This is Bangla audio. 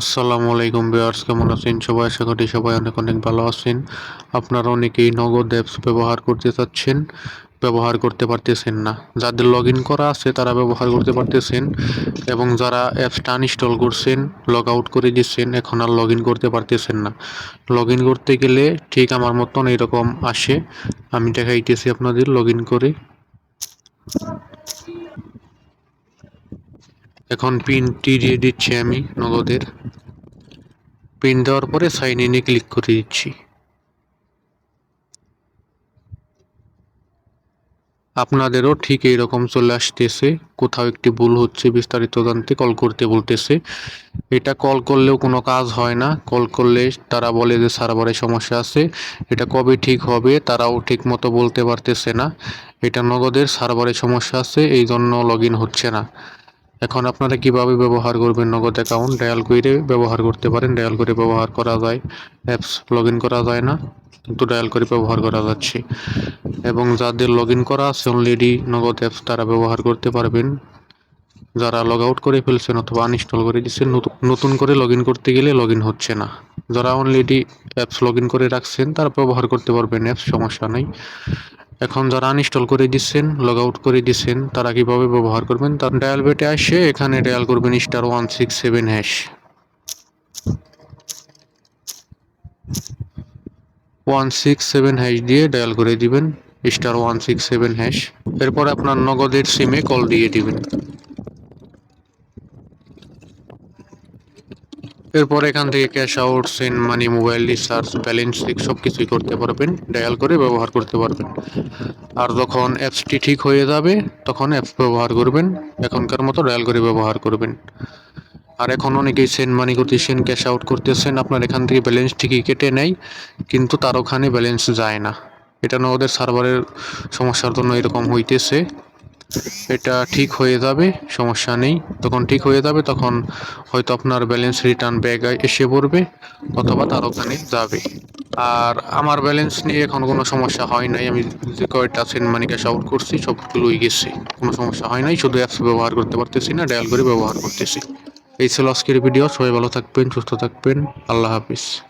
আসসালামু আলাইকুম ভিউয়ার্স, কেমন আছেন সবাই? আশা করি সবাই অনেক অনেক ভালো আছেন। আপনারা অনেকেই নগদ অ্যাপস ব্যবহার করতে চাচ্ছেন, ব্যবহার করতে পারতেছেন না। যাদের লগ করা আছে, তারা ব্যবহার করতে পারতেছেন এবং যারা অ্যাপসটা আনইনস্টল করছেন লগ আউট করে দিচ্ছেন, এখন আর লগ করতে পারতেছেন না। লগ করতে গেলে ঠিক আমার মতন এরকম আসে। আমি দেখাইতেছি আপনাদের লগ করে। এখন পিনটি দিয়ে দিচ্ছি আমি নগদের। পিন দেওয়ার পরে সাইন ইনে ক্লিক করে দিচ্ছি। আপনাদেরও ঠিক এইরকম চলে আসতেছে। কোথাও একটি ভুল হচ্ছে, বিস্তারিত জানতে কল করতে বলতেছে। এটা কল করলেও কোনো কাজ হয় না। কল করলে তারা বলে যে সার্ভারে সমস্যা আছে। এটা কবে ঠিক হবে তারাও ঠিক মতো বলতে পারতেছে না। এটা নগদের সার্ভারে সমস্যা আছে এই জন্য লগ হচ্ছে না। এখন আপনারা কীভাবে ব্যবহার করবেন নগদ অ্যাকাউন্ট ডায়াল করে ব্যবহার করতে পারেন। ডায়াল করে ব্যবহার করা যায়। অ্যাপস লগ করা যায় না। কিন্তু ডায়াল করে ব্যবহার করা যাচ্ছে। এবং যাদের লগ করা আছে অলরেডি নগদ অ্যাপস তারা ব্যবহার করতে পারবেন। যারা লগ আউট করে ফেলছেন অথবা আনইনস্টল করে দিচ্ছেন নতুন করে লগ করতে গেলে লগ হচ্ছে না। যারা অলরেডি অ্যাপস লগ করে রাখছেন, তারা ব্যবহার করতে পারবেন। অ্যাপস সমস্যা নেই। এখন যারা আনইনস্টল করে দিচ্ছেন লগ আউট করে দিচ্ছেন, তারা কীভাবে ব্যবহার করবেন? তার ডায়াল বেটে আসে, এখানে ডায়াল করবেন star one six seven hash one six seven hash দিয়ে ডায়াল করে দিবেন star one six seven hash এরপর আপনার নগদের সিমে কল দিয়ে দিবেন। এরপর এখান থেকে cash out send money mobile recharge balance সব কিছুই করতে পারবেন। ডায়াল করে ব্যবহার করতে পারবেন। আর যখন অ্যাপসটি ঠিক হয়ে যাবে, তখন অ্যাপস ব্যবহার করবেন। এখনকার মতো ডায়াল করে ব্যবহার করবেন। আর এখন অনেকেই সেন্ড মানি করতেছেন ক্যাশ আউট করতেছেন। আপনার এখান থেকে ব্যালেন্স ঠিকই কেটে নেয়, কিন্তু তার ওখানে ব্যালেন্স যায় না। এটা না ওদের সার্ভারের সমস্যার জন্য এরকম হইতেছে। এটা ঠিক হয়ে যাবে, সমস্যা নেই। তখন ঠিক হয়ে যাবে, তখন হয়তো আপনার ব্যালেন্স রিটার্ন ব্যাগ এসে পড়বে, অথবা তার ওখানে যাবে। আর আমার ব্যালেন্স নিয়ে এখন কোনো সমস্যা হয় নাই। আমি যে কয়টা সেন্ট মানি ক্যাশ আউট করছি, সবগুলোই গেছে। কোনো সমস্যা হয় নাই, শুধু অ্যাপস ব্যবহার করতে পারতেছি না ডায়াল করে ব্যবহার করতেছি। এই ছিল আজকের ভিডিও সবাই ভালো থাকবেন, সুস্থ থাকবেন। আল্লাহ হাফিজ।